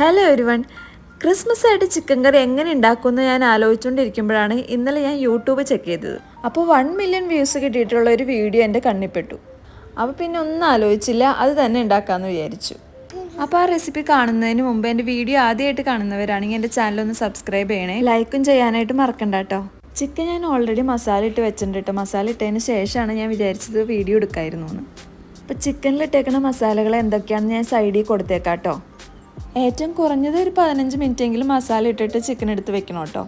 Hello everyone Christmas ആയിട്ട് chicken curry എങ്ങനെ ഉണ്ടാക്കുമെന്ന് ഞാൻ ആലോചിച്ചുകൊണ്ടിരിക്കുമ്പോഴാണ് ഇന്നലെ ഞാൻ യൂട്യൂബ് ചെക്ക് ചെയ്തത്. അപ്പോൾ വൺ മില്യൺ വ്യൂസ് കിട്ടിയിട്ടുള്ള ഒരു വീഡിയോ എന്റെ കണ്ണിപ്പെട്ടു അപ്പോൾ പിന്നെ ഒന്നും ആലോചിച്ചില്ല അത് തന്നെ ഉണ്ടാക്കാമെന്ന് വിചാരിച്ചു. അപ്പോൾ ആ റെസിപ്പി കാണുന്നതിന് മുമ്പ് എന്റെ വീഡിയോ ആദ്യമായിട്ട് കാണുന്നവരാണെങ്കിൽ എന്റെ ചാനൽ ഒന്ന് സബ്സ്ക്രൈബ് ചെയ്യണേ. ലൈക്കും ചെയ്യാനായിട്ട് മറക്കണ്ട കേട്ടോ. ചിക്കൻ ഞാൻ ഓൾറെഡി മസാല ഇട്ട് വെച്ചിട്ടുണ്ട് മസാല ഇട്ടതിന് ശേഷമാണ് ഞാൻ വിചാരിച്ചത് വീഡിയോ എടുക്കായിരുന്നു എന്ന്. അപ്പോൾ ചിക്കനിലിട്ടേക്കുന്ന മസാലകൾ എന്തൊക്കെയാണെന്ന് ഞാൻ സൈഡിൽ കൊടുത്തേക്കാം കേട്ടോ. ഏറ്റവും കുറഞ്ഞത് ഒരു പതിനഞ്ച് മിനിറ്റെങ്കിലും മസാല ഇട്ടിട്ട് ചിക്കൻ എടുത്ത് വെക്കണം കേട്ടോ.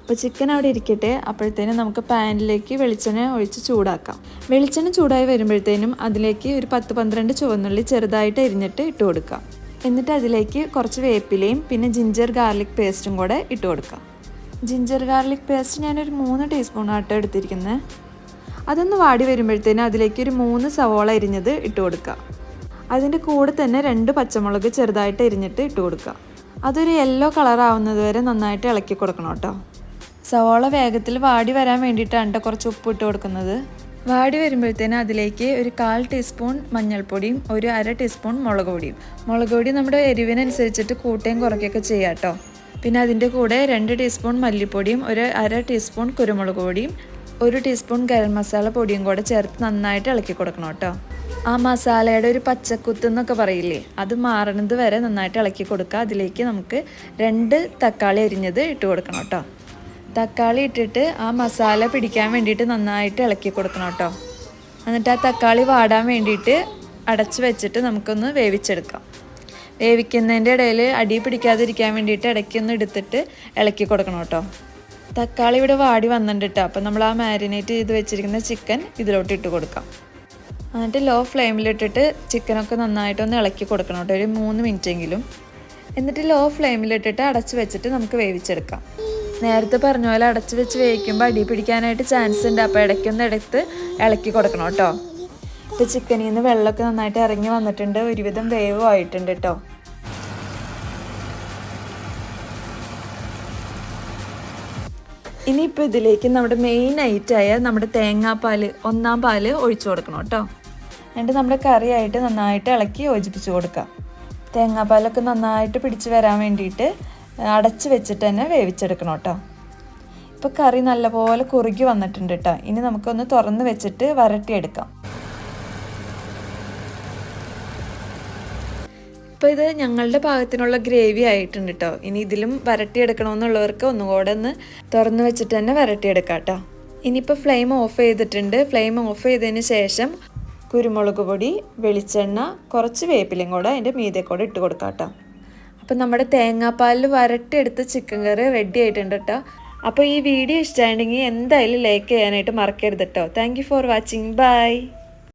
അപ്പോൾ ചിക്കൻ അവിടെ ഇരിക്കട്ടെ. അപ്പോഴത്തേനും നമുക്ക് പാനിലേക്ക് വെളിച്ചെണ്ണ ഒഴിച്ച് ചൂടാക്കാം. വെളിച്ചെണ്ണ ചൂടായി വരുമ്പോഴത്തേനും അതിലേക്ക് ഒരു പത്ത് പന്ത്രണ്ട് ചുവന്നുള്ളി ചെറുതായിട്ട് എരിഞ്ഞിട്ട് ഇട്ട് കൊടുക്കാം. എന്നിട്ട് അതിലേക്ക് കുറച്ച് വേപ്പിലയും പിന്നെ ജിഞ്ചർ ഗാർലിക് പേസ്റ്റും കൂടെ ഇട്ട് കൊടുക്കാം. ജിഞ്ചർ ഗാർലിക് പേസ്റ്റ് ഞാനൊരു മൂന്ന് ടീസ്പൂൺ ആട്ടോ എടുത്തിരിക്കുന്നത് അതൊന്ന് വാടി വരുമ്പോഴത്തേനും അതിലേക്ക് ഒരു മൂന്ന് സവോള എരിഞ്ഞത് ഇട്ട് കൊടുക്കുക അതിന്റെ കൂടെ തന്നെ രണ്ട് പച്ചമുളക് ചെറുതായിട്ട് എരിഞ്ഞിട്ട് ഇട്ട് കൊടുക്കുക. അതൊരു യെല്ലോ കളർ ആവുന്നത് വരെ നന്നായിട്ട് ഇളക്കി കൊടുക്കണം കേട്ടോ. സവോള വേഗത്തിൽ വാടി വരാൻ വേണ്ടിയിട്ടാണ് കുറച്ച് ഉപ്പ് ഇട്ട് കൊടുക്കുന്നത്. വാടി വരുമ്പോഴത്തേനും അതിലേക്ക് ഒരു കാൽ ടീസ്പൂൺ മഞ്ഞൾപ്പൊടിയും ഒരു അര ടീസ്പൂൺ മുളക് പൊടിയും. മുളക് പൊടി നമ്മുടെ എരിവിനനുസരിച്ചിട്ട് കൂട്ടുകയും കുറയ്ക്കുകയൊക്കെ ചെയ്യാം കേട്ടോ പിന്നെ അതിന്റെ കൂടെ രണ്ട് ടീസ്പൂൺ മല്ലിപ്പൊടിയും ഒരു അര ടീസ്പൂൺ കുരുമുളക് പൊടിയും ഒരു ടീസ്പൂൺ ഗരം മസാല പൊടിയും കൂടെ ചേർത്ത് നന്നായിട്ട് ഇളക്കി കൊടുക്കണം കേട്ടോ ആ മസാലയുടെ ഒരു പച്ചക്കുത്ത് എന്നൊക്കെ പറയില്ലേ? അത് മാറണത് വരെ നന്നായിട്ട് ഇളക്കി കൊടുക്കുക. അതിലേക്ക് നമുക്ക് രണ്ട് തക്കാളി അരിഞ്ഞത് ഇട്ട് കൊടുക്കണം കേട്ടോ. തക്കാളി ഇട്ടിട്ട് ആ മസാല പിടിക്കാൻ വേണ്ടിയിട്ട് നന്നായിട്ട് ഇളക്കി കൊടുക്കണം കേട്ടോ. എന്നിട്ട് ആ തക്കാളി വാടാൻ വേണ്ടിയിട്ട് അടച്ച് വെച്ചിട്ട് നമുക്കൊന്ന് വേവിച്ചെടുക്കാം. വേവിക്കുന്നതിന്റെ ഇടയിൽ അടി പിടിക്കാതിരിക്കാൻ വേണ്ടിയിട്ട് ഇടയ്ക്കൊന്ന് എടുത്തിട്ട് ഇളക്കി കൊടുക്കണം കേട്ടോ. തക്കാളി ഇവിടെ വാടി വന്നിട്ടുണ്ട് കേട്ടോ. അപ്പം നമ്മൾ ആ മാരിനേറ്റ് ചെയ്ത് വെച്ചിരിക്കുന്ന ചിക്കൻ ഇതിലോട്ട് ഇട്ട് കൊടുക്കാം. എന്നിട്ട് ലോ ഫ്ലെയിമിലിട്ടിട്ട് ചിക്കനൊക്കെ നന്നായിട്ടൊന്ന് ഇളക്കി കൊടുക്കണം കേട്ടോ. ഒരു മൂന്ന് മിനിറ്റെങ്കിലും എന്നിട്ട് ലോ ഫ്ലെയിമിലിട്ടിട്ട് അടച്ച് വെച്ചിട്ട് നമുക്ക് വേവിച്ചെടുക്കാം. നേരത്തെ പറഞ്ഞ പോലെ അടച്ച് വെച്ച് വേവിക്കുമ്പോൾ അടി പിടിക്കാനായിട്ട് ചാൻസ് ഉണ്ട്. അപ്പോൾ ഇടയ്ക്കൊന്ന് എടുത്ത് ഇളക്കി കൊടുക്കണം കേട്ടോ. ഇപ്പോൾ ചിക്കനിൽ നിന്ന് വെള്ളമൊക്കെ നന്നായിട്ട് ഇറങ്ങി വന്നിട്ടുണ്ട്. ഒരുവിധം വേവ് ആയിട്ടുണ്ട് കേട്ടോ. ഇനിയിപ്പോൾ ഇതിലേക്ക് നമ്മുടെ മെയിൻ ഐറ്റായ നമ്മുടെ തേങ്ങാപ്പാൽ ഒന്നാം പാൽ ഒഴിച്ചു കൊടുക്കണം കേട്ടോ. എന്നിട്ട് നമ്മുടെ കറിയായിട്ട് നന്നായിട്ട് ഇളക്കി യോജിപ്പിച്ച് കൊടുക്കാം. തേങ്ങാപ്പാലൊക്കെ നന്നായിട്ട് പിടിച്ച് വരാൻ വേണ്ടിയിട്ട് അടച്ച് വെച്ചിട്ട് തന്നെ വേവിച്ചെടുക്കണം കേട്ടോ. ഇപ്പോൾ കറി നല്ലപോലെ കുറുകി വന്നിട്ടുണ്ട് കേട്ടോ. ഇനി നമുക്കൊന്ന് തുറന്ന് വെച്ചിട്ട് വരട്ടിയെടുക്കാം. ഇപ്പോൾ ഇത് ഞങ്ങളുടെ പാകത്തിനുള്ള ഗ്രേവി ആയിട്ടുണ്ട് കേട്ടോ. ഇനി ഇതിലും വരട്ടിയെടുക്കണമെന്നുള്ളവർക്ക് ഒന്നുകൂടെ ഒന്ന് തുറന്ന് വെച്ചിട്ട് തന്നെ വരട്ടിയെടുക്കാം കേട്ടോ. ഇനിയിപ്പോൾ ഫ്ലെയിം ഓഫ് ചെയ്തിട്ടുണ്ട്. ഫ്ലെയിം ഓഫ് ചെയ്തതിന് ശേഷം കുരുമുളക് പൊടി വെളിച്ചെണ്ണ കുറച്ച് വേപ്പിലയും കൂടെ അതിന്റെ മീതെ കൂടെ ഇട്ട് കൊടുക്കാം കേട്ടോ. അപ്പം നമ്മുടെ തേങ്ങാപ്പാലിൽ വരട്ടിയെടുത്ത് ചിക്കൻ കറി റെഡി ആയിട്ടുണ്ട് കേട്ടോ. അപ്പോൾ ഈ വീഡിയോ ഇഷ്ടമായിട്ടുണ്ടെങ്കിൽ എന്തായാലും ലൈക്ക് ചെയ്യാനായിട്ട് മറക്കരുത് കേട്ടോ. Thank for watching bye